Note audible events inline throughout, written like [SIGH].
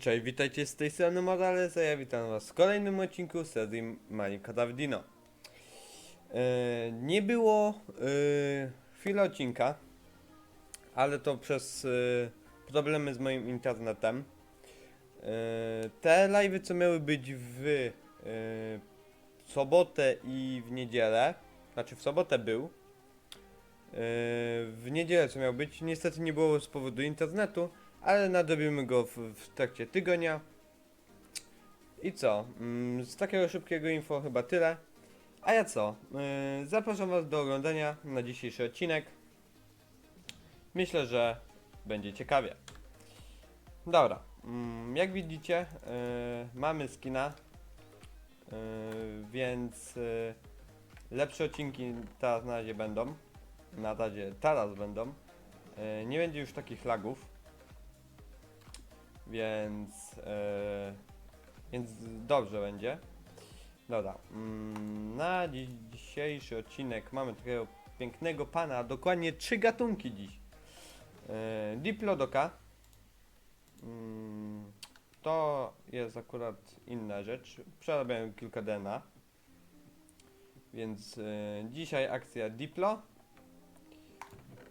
cześć, witajcie z tej strony Morales, a ja witam was w kolejnym odcinku serii Minecraft Davdino. E, nie było e, chwili odcinka, ale to przez e, problemy z moim internetem. Te live'y, co miały być w sobotę i w niedzielę, znaczy w sobotę był, w niedzielę co miał być, niestety nie było z powodu internetu, ale nadrobimy go w, w trakcie tygodnia. I co? Mm, Z takiego szybkiego info chyba tyle. A ja co? Yy, Zapraszam Was do oglądania na dzisiejszy odcinek. Myślę, że będzie ciekawie. Dobra, mm, jak widzicie, yy, mamy skina, yy, więc lepsze odcinki teraz na razie będą. Na razie teraz będą. Nie będzie już takich lagów więc, e, więc dobrze będzie. Dobra, mm, na dzisiejszy odcinek mamy takiego pięknego pana, dokładnie trzy gatunki dziś. E, Diplodoka. Mm, to jest akurat inna rzecz. Przerabiałem kilka DNA. Więc e, dzisiaj akcja Diplo,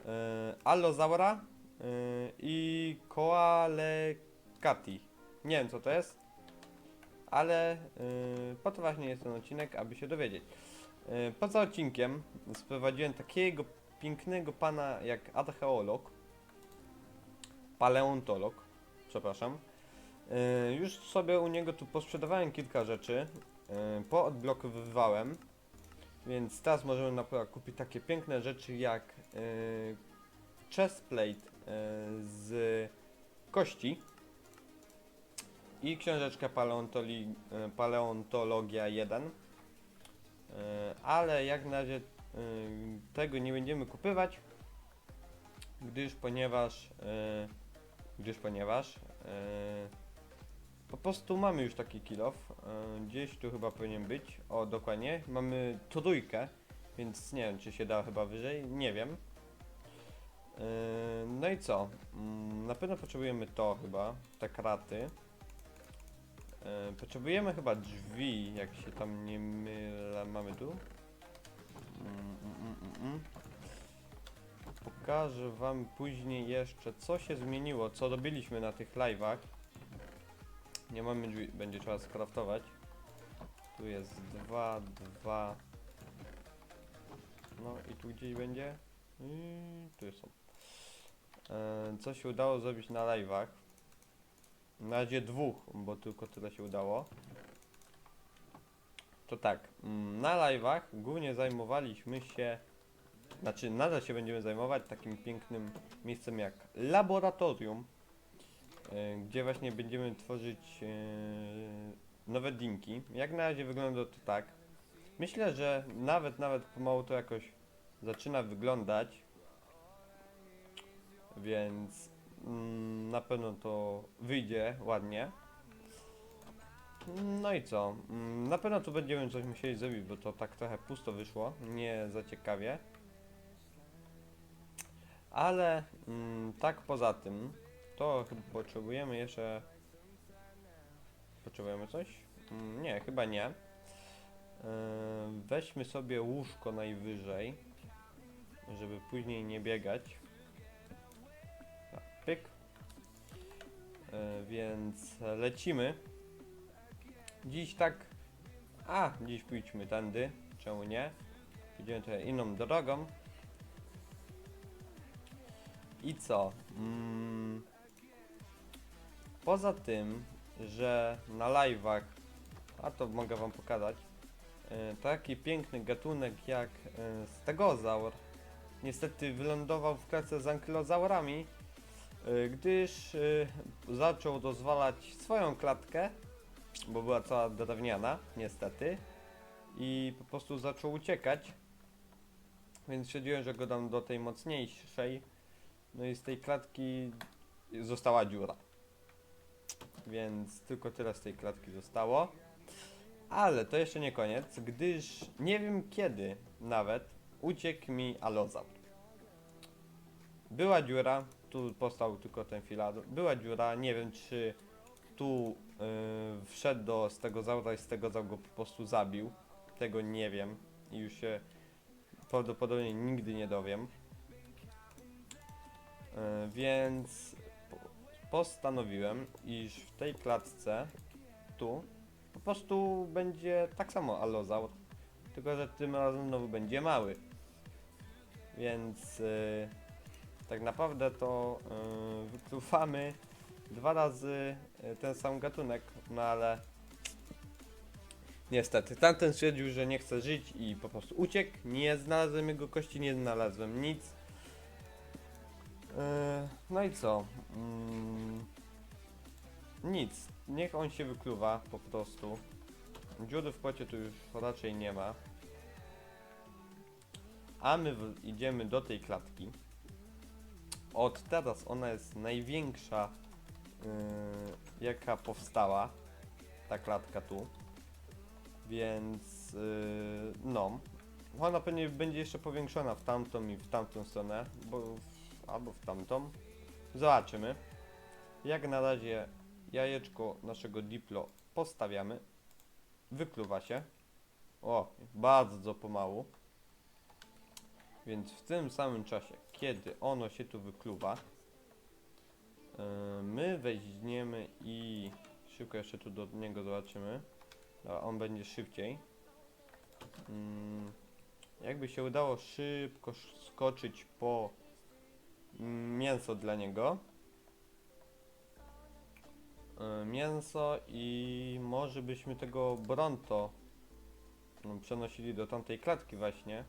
e, Allozaura i Koalekati. Nie wiem co to jest, ale yy, po to właśnie jest ten odcinek, aby się dowiedzieć. Yy, poza odcinkiem sprowadziłem takiego pięknego pana jak archeolog, paleontolog, przepraszam. Yy, już sobie u niego tu posprzedawałem kilka rzeczy, yy, poodblokowywałem, więc teraz możemy na przykład kupić takie piękne rzeczy jak yy, chestplate yy, z kości i książeczka paleontoli, e, Paleontologia 1. E, Ale jak na razie e, tego nie będziemy kupywać, gdyż ponieważ gdyż ponieważ po prostu mamy już taki kilof. e, Gdzieś tu chyba powinien być. O, dokładnie. Mamy trójkę, więc nie wiem, czy się da chyba wyżej. Nie wiem. No i co? Mm, Na pewno potrzebujemy to chyba, te kraty. Yy, Potrzebujemy chyba drzwi, jak się tam nie mylę. Mamy tu? Mm, mm, mm, mm, mm. Pokażę wam później jeszcze, co się zmieniło, co robiliśmy na tych live'ach. Nie mamy drzwi, będzie trzeba skraftować. Tu jest dwa, dwa. No i tu gdzieś będzie. I tu są. E, co się udało zrobić na live'ach. Na razie dwóch, bo tylko tyle się udało. To tak, mm, na live'ach głównie zajmowaliśmy się, znaczy nadal się będziemy zajmować takim pięknym miejscem jak laboratorium, e, gdzie właśnie będziemy tworzyć e, nowe dinki. Jak na razie wygląda to tak. Myślę, że nawet, nawet pomału to jakoś zaczyna wyglądać. Więc mm, na pewno to wyjdzie ładnie. No i co? Mm, Na pewno tu będziemy coś musieli zrobić, bo to tak trochę pusto wyszło, nie za ciekawie. Ale mm, tak poza tym, to chyba potrzebujemy jeszcze. Potrzebujemy coś? Nie, chyba nie. Yy, weźmy sobie łóżko najwyżej, żeby później nie biegać. Pyk. E, więc lecimy. Dziś tak. A, dziś pójdźmy tędy. Czemu nie? Idziemy trochę inną drogą. I co? Mm, poza tym, że na live'ach, a to mogę wam pokazać, e, taki piękny gatunek jak e, stegozaur niestety wylądował w klatce z ankylozaurami, gdyż y, zaczął rozwalać swoją klatkę, bo była cała drewniana, niestety, i po prostu zaczął uciekać. Więc stwierdziłem, że go dam do tej mocniejszej. No i z tej klatki została dziura. Więc tylko tyle z tej klatki zostało. Ale to jeszcze nie koniec, gdyż nie wiem kiedy nawet uciekł mi alozaur. Była dziura, tu postał tylko ten filar. Była dziura, nie wiem czy tu yy, wszedł do stegozaura i stegozaur go po prostu zabił. Tego nie wiem i już się prawdopodobnie nigdy nie dowiem. Yy, więc po- postanowiłem, iż w tej klatce tu po prostu będzie tak samo allozaur, tylko że tym razem znowu będzie mały. Więc yy, tak naprawdę to yy, wykluwamy dwa razy yy, ten sam gatunek, no ale niestety tamten stwierdził, że nie chce żyć i po prostu uciekł. Nie znalazłem jego kości, nie znalazłem nic. Yy, no i co? Mm, nic. Niech on się wykluwa po prostu. Dziury w płocie tu już raczej nie ma. A my idziemy do tej klatki. Od teraz ona jest największa, yy, jaka powstała. Ta klatka tu. Więc yy, no. Ona pewnie będzie jeszcze powiększona w tamtą i w tamtą stronę, bo w, albo w tamtą. Zobaczymy. Jak na razie jajeczko naszego Diplo postawiamy. Wykluwa się. O, bardzo pomału. Więc w tym samym czasie, kiedy ono się tu wykluwa, yy, my weźmiemy i szybko jeszcze tu do niego zobaczymy. Dobra, on będzie szybciej. Mm, jakby się udało szybko sz- skoczyć po mm, mięso dla niego. E, mięso i może byśmy tego Bronto no, przenosili do tamtej klatki właśnie.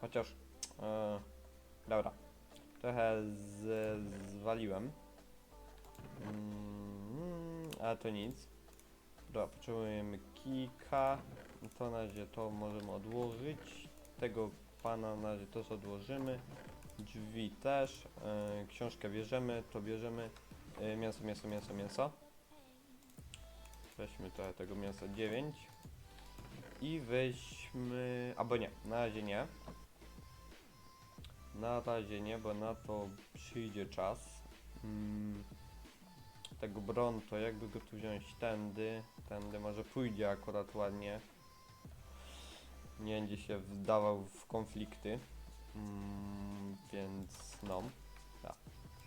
Chociaż, e, dobra, trochę z, zwaliłem. Mm, ale to nic. Dobra, potrzebujemy kika. To na razie to możemy odłożyć. Tego pana na razie też odłożymy. Drzwi też. E, książkę bierzemy, to bierzemy. E, mięso, mięso, mięso, mięso. Weźmy trochę tego mięsa 9. I weźmy... Albo nie, na razie nie. Na razie nie, bo na to przyjdzie czas. Mm, tego Bronto, jakby go tu wziąć tędy, tędy może pójdzie akurat ładnie. Nie będzie się wdawał w konflikty. Mm, więc no.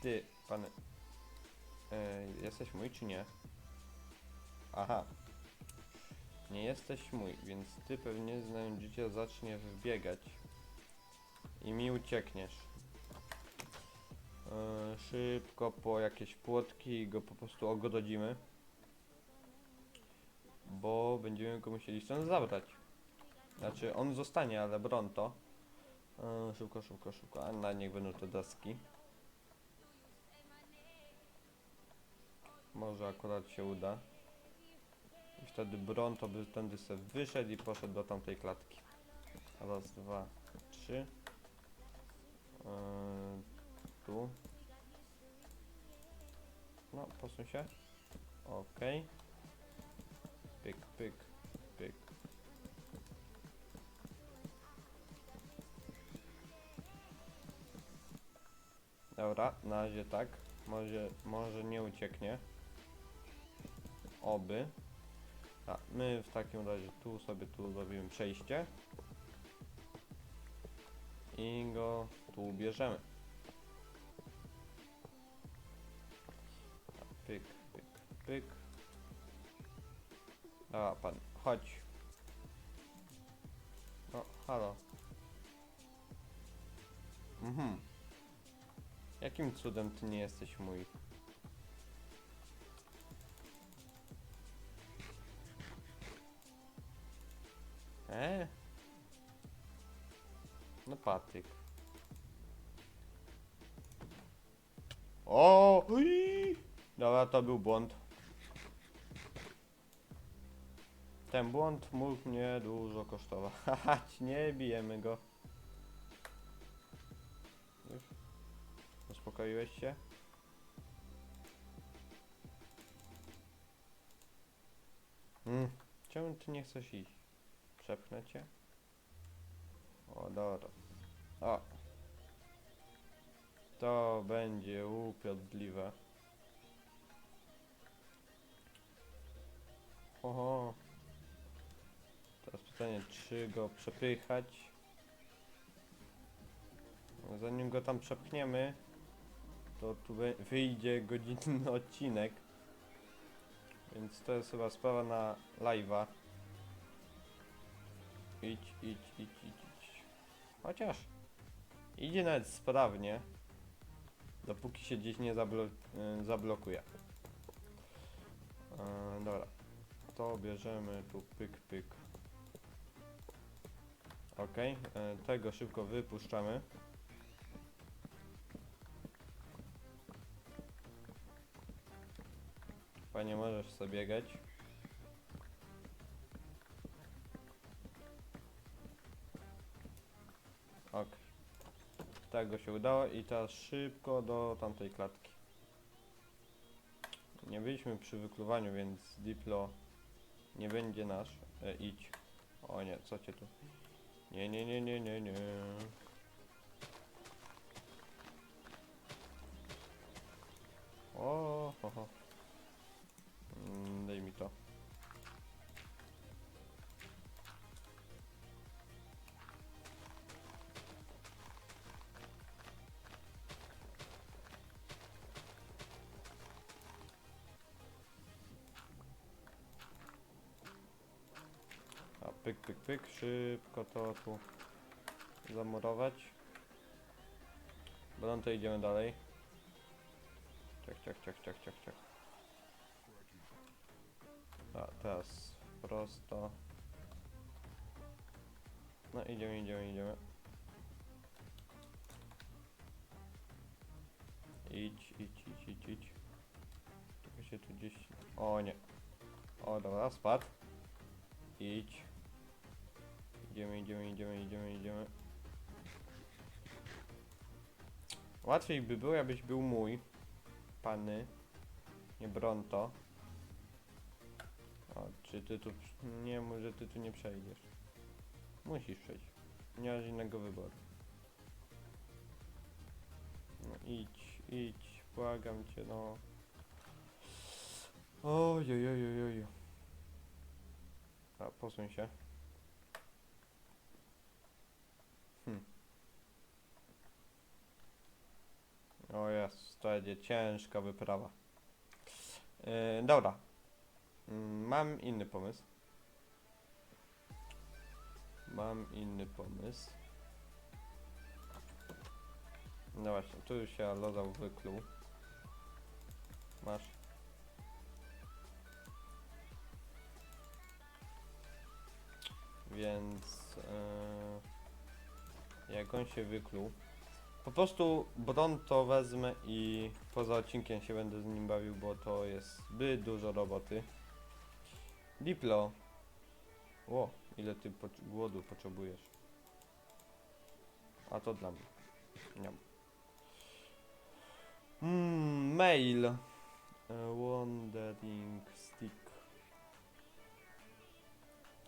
Ty, pan... E, jesteś mój czy nie? Aha. Nie jesteś mój, więc ty pewnie znając życie zaczniesz wbiegać. I mi uciekniesz. E, szybko po jakieś płotki go po prostu ogrodzimy. Bo będziemy go musieli stąd zabrać. Znaczy on zostanie, ale Bronto. E, szybko, szybko, szybko. A na niech będą te deski. Może akurat się uda. I wtedy Bronto by tędy sobie wyszedł i poszedł do tamtej klatki. Raz, dwa, trzy. Yy, tu. No, posuń się. Okej. Pyk, pyk, pyk. Dobra, na razie tak. Może, może nie ucieknie. Oby. A my w takim razie tu sobie tu robimy przejście. I go tu bierzemy. A, Pyk, pyk, pyk. Dobra, pan, chodź. No, halo. Mhm. Jakim cudem ty nie jesteś mój? E? No patyk. O! Ui! Dobra, to był błąd. Ten błąd mógł mnie dużo kosztować. [LAUGHS] Nie bijemy go. Już? Uspokoiłeś się? Mm. Czemu ty nie chcesz iść? Przepchnę cię? O, dobra. O. To będzie upiodliwe. Ho, ho. Teraz pytanie, czy go przepychać? No, Zanim go tam przepchniemy, to tu wy- wyjdzie godzinny [LAUGHS] odcinek. Więc to jest chyba sprawa na live'a. Idź, idź, idź, idź, idź. Chociaż idzie nawet sprawnie. Dopóki się gdzieś nie zablo y, zablokuje. E, dobra. To bierzemy tu pyk, pyk. Ok, e, tego szybko wypuszczamy. Panie, możesz sobie biegać. Ok. Tego się udało i teraz szybko do tamtej klatki. Nie byliśmy przy wykluwaniu, więc Diplo nie będzie nasz. E, idź. O nie, co cię tu? Nie, nie, nie, nie, nie, nie. O, ho, ho. Mm, Daj mi to. Pyk, pyk, pyk, szybko to tu zamurować. Bo to idziemy dalej. Ciach, ciach, ciach, ciach, ciach, ciach. A teraz prosto. No idziemy, idziemy, idziemy. Idź, idź, idź, idź, idź. Się tu gdzieś... O nie. O dobra, spadł. Idź. Idziemy, idziemy, idziemy, idziemy, idziemy. Łatwiej by było, jakbyś był mój. Pany. Nie Bronto. O, czy ty tu... Nie, może ty tu nie przejdziesz. Musisz przejść. Nie masz innego wyboru. No idź, idź, błagam cię, no. Oj, oj, oj, oj, oj. A, posuń się. O jest, to będzie ciężka wyprawa. Yy, dobra. Mm, Mam inny pomysł. Mam inny pomysł. No właśnie, tu już się lozał wykluł. Masz. Więc e, jak on się wykluł, po prostu Bron to wezmę i poza odcinkiem się będę z nim bawił, bo to jest zbyt dużo roboty. Diplo. O, ile ty potrz- głodu potrzebujesz. A to dla mnie. Nie. Mm, mail. E, wandering stick.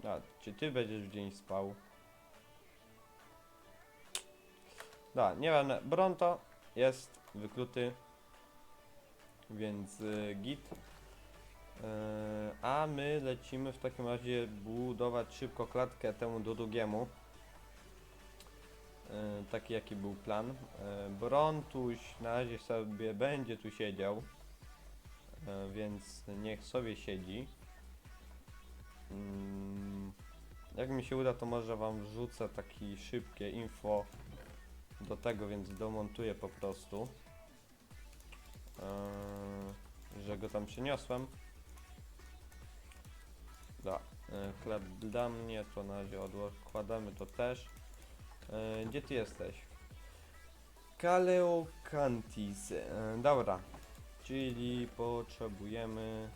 A, czy ty będziesz w dzień spał? Da, nie wiem, Bronto jest wykluty, więc y, git. Y, a my lecimy w takim razie budować szybko klatkę temu drugiemu. Y, taki jaki był plan. Y, Brontuś na razie sobie będzie tu siedział, y, więc niech sobie siedzi. Mm, Jak mi się uda, to może wam wrzucę taki szybkie info do tego, więc domontuję po prostu. Eee, że go tam przyniosłem. Da. E, chleb dla mnie, to na razie odkładamy to też. E, gdzie ty jesteś? Kaleokantis. Dobra. Czyli potrzebujemy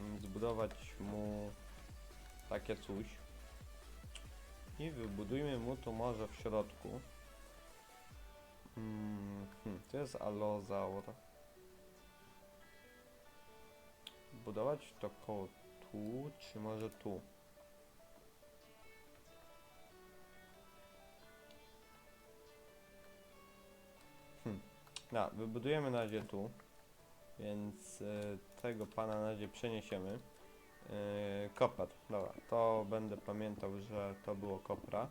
mm, zbudować mu takie coś. I wybudujmy mu to może w środku. Mm, hmm, to jest alozaur. Budować to koło tu, czy może tu? Hmm. No, wybudujemy na razie tu. Więc e, tego pana na razie przeniesiemy. Yy, dobra, to będę pamiętał, że to było kopra.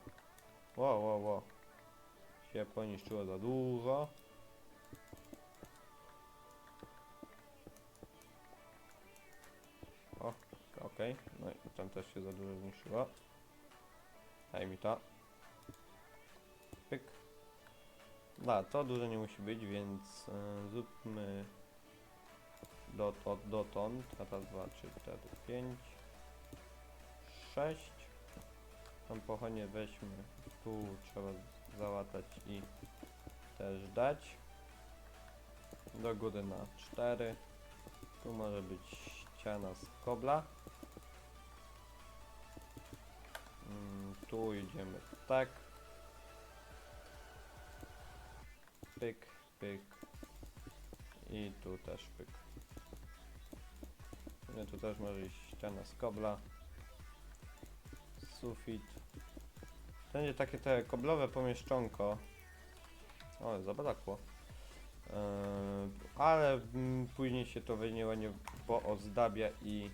Ło, ło, ło. Się poniszczyło za dużo. O, okej, no i tam też się za dużo zniszczyło. Daj mi to. Pyk. Da, to dużo nie musi być, więc e, zróbmy dot, od, dotąd. Raz, dwa, trzy, cztery, pięć, sześć. Tą pochodnię weźmy. Tu trzeba załatać i też dać. Do góry na cztery. Tu może być ściana z kobla. Mm, tu idziemy tak. Pyk, pyk. I tu też pyk. Tu też może iść ściana z kobla. Sufit. To będzie takie te koblowe pomieszczonko. O, zabrakło. Yy, ale mm, później się to weźmie ładnie poozdabia i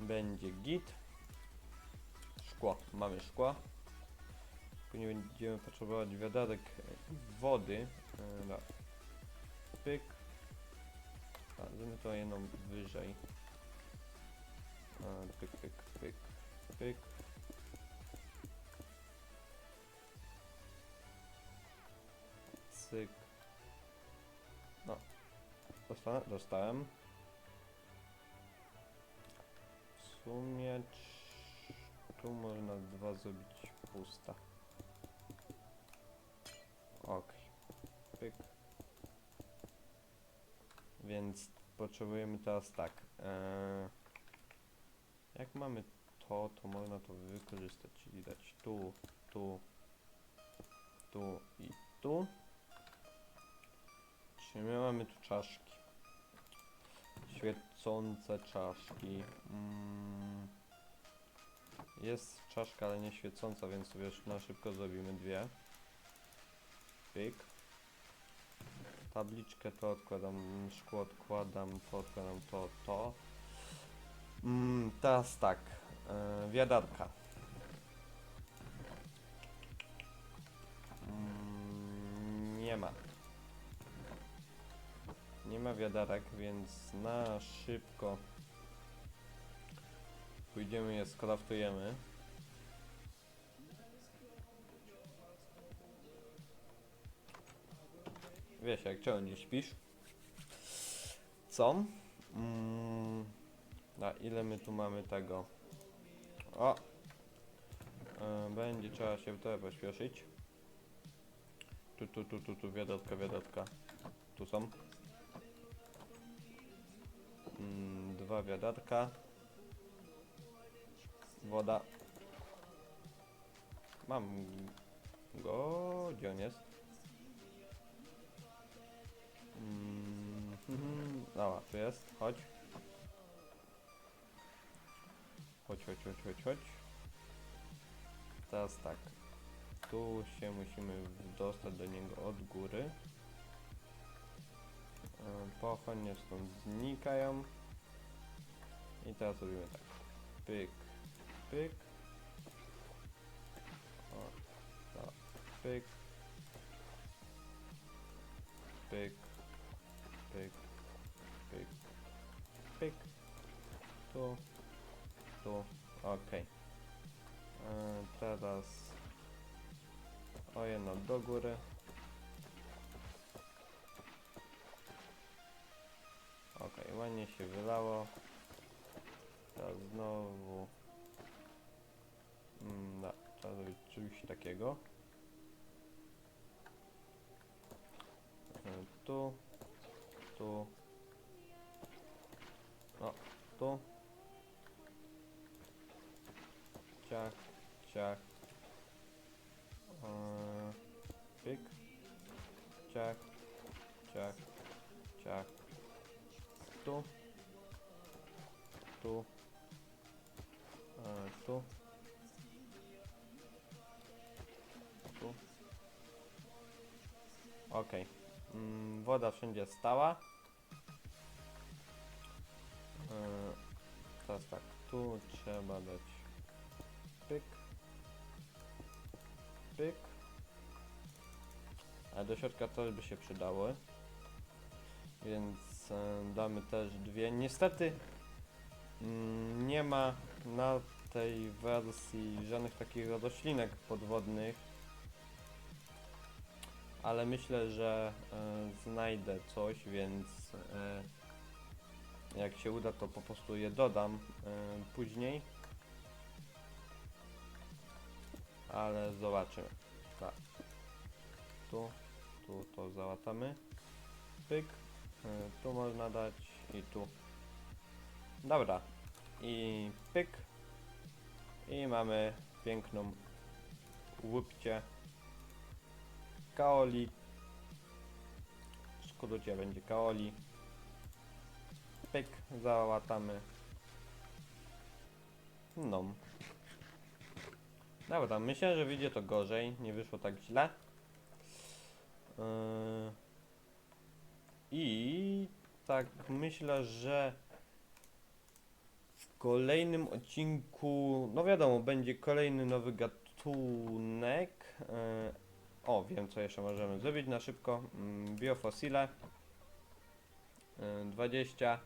będzie git. Szkło, mamy szkło. Później będziemy potrzebować wiaderek wody. Yy. Pyk. A, zróbmy to jedną wyżej. A, pyk, pyk, pyk, pyk. Cyk. No. Dostanę? Dostałem. W sumie tu można dwa zrobić pusta. Ok. Pyk. Więc potrzebujemy teraz tak. Eee, jak mamy to, to można to wykorzystać, czyli dać tu, tu, tu i tu. Czy my mamy tu czaszki? Świecące czaszki. Mm. Jest czaszka, ale nie świecąca, więc sobie na szybko zrobimy dwie. Pyk. Tabliczkę to odkładam, szkło odkładam, to odkładam, to, to. Mm, teraz tak. Yy, wiadarka. Mm, nie ma. Nie ma wiadarek, więc na szybko pójdziemy je skraftujemy. Wiesz, jak czego nie śpisz? Co? Mm, a ile my tu mamy tego? O! E, będzie trzeba się trochę pośpieszyć. Tu, tu, tu, tu, tu, wiadotka, wiadotka. Tu są. Dwa wiadarka. Woda. Mam go. Gdzie on jest? Mm, mhm. Dobra, tu jest. Chodź. Chodź, chodź, chodź, chodź, chodź. Teraz tak. Tu się musimy dostać do niego od góry. E, Pochodnie stąd znikają. I teraz robimy tak. Pyk, pyk. O, tak. Pyk. Pyk. Pyk. Pyk. Pyk. Tu. Tu. Okej. E, Teraz o jedno do góry. Okej, ładnie się wylało. Teraz znowu. Mm, da, trzeba zrobić coś takiego. E, Tu. Tu. O, tu. Ciach, ciach. Eee, pyk. Ciach, ciach, ciach. Tu. Tu. Tu. Tu. Okej. Mm, woda wszędzie stała. Eee, teraz tak, tu trzeba dać pyk, pyk, a do środka też by się przydały, więc e, damy też dwie. Niestety mm, nie ma na tej wersji żadnych takich roślinek podwodnych, ale myślę, że e, znajdę coś, więc e, jak się uda, to po prostu je dodam e, później. Ale zobaczymy. Tak. Tu, tu to załatamy. Pyk. Tu można dać i tu. Dobra. I pyk. I mamy piękną łupcie kaoli. W skrócie będzie kaoli. Pyk, załatamy. No. Dobra, myślę, że wyjdzie to gorzej. Nie wyszło tak źle. Yy. I tak myślę, że kolejnym odcinku, no wiadomo, będzie kolejny nowy gatunek. Yy. O, wiem co jeszcze możemy zrobić na szybko. Mm, Biofosile. Yy, 20.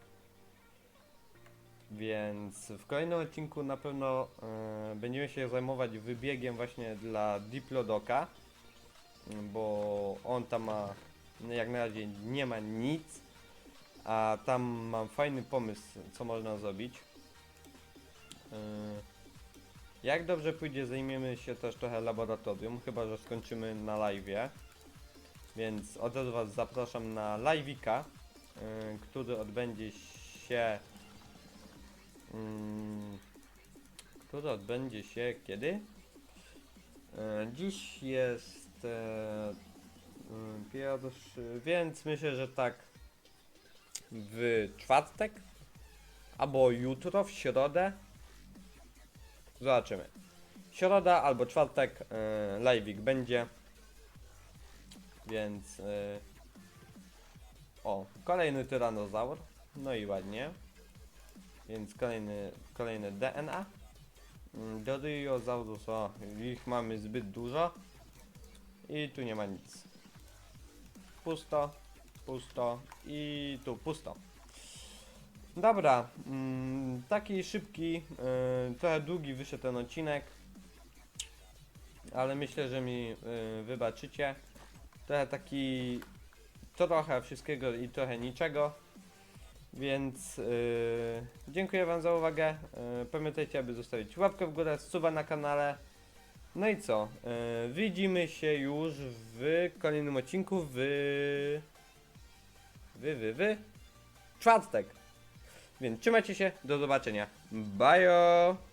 Więc w kolejnym odcinku na pewno e, będziemy się zajmować wybiegiem właśnie dla Diplodoka, m, bo on tam ma, jak na razie nie ma nic, a tam mam fajny pomysł, co można zrobić. E, jak dobrze pójdzie, zajmiemy się też trochę laboratorium, chyba że skończymy na live'ie. Więc od razu Was zapraszam na live'ika, e, który odbędzie się Mm, który odbędzie się kiedy? E, dziś jest mm, pierwszy, więc myślę, że tak w czwartek albo jutro, w środę. Zobaczymy. Środa albo czwartek e, live'ik będzie. Więc e, o, kolejny tyranozaur. No i ładnie. Więc kolejny, kolejne DNA. Mm, Dodiosaurus, o, ich mamy zbyt dużo. I tu nie ma nic. Pusto, pusto i tu pusto. Dobra, mm, taki szybki, yy, trochę długi wyszedł ten odcinek. Ale myślę, że mi yy, wybaczycie. Trochę taki, trochę wszystkiego i trochę niczego. Więc yy, dziękuję Wam za uwagę. Pamiętajcie, aby zostawić łapkę w górę, suba na kanale. No i co? Widzimy się już w kolejnym odcinku w. Wy, wy, wy. Czwartek. Więc trzymajcie się, do zobaczenia. Bye!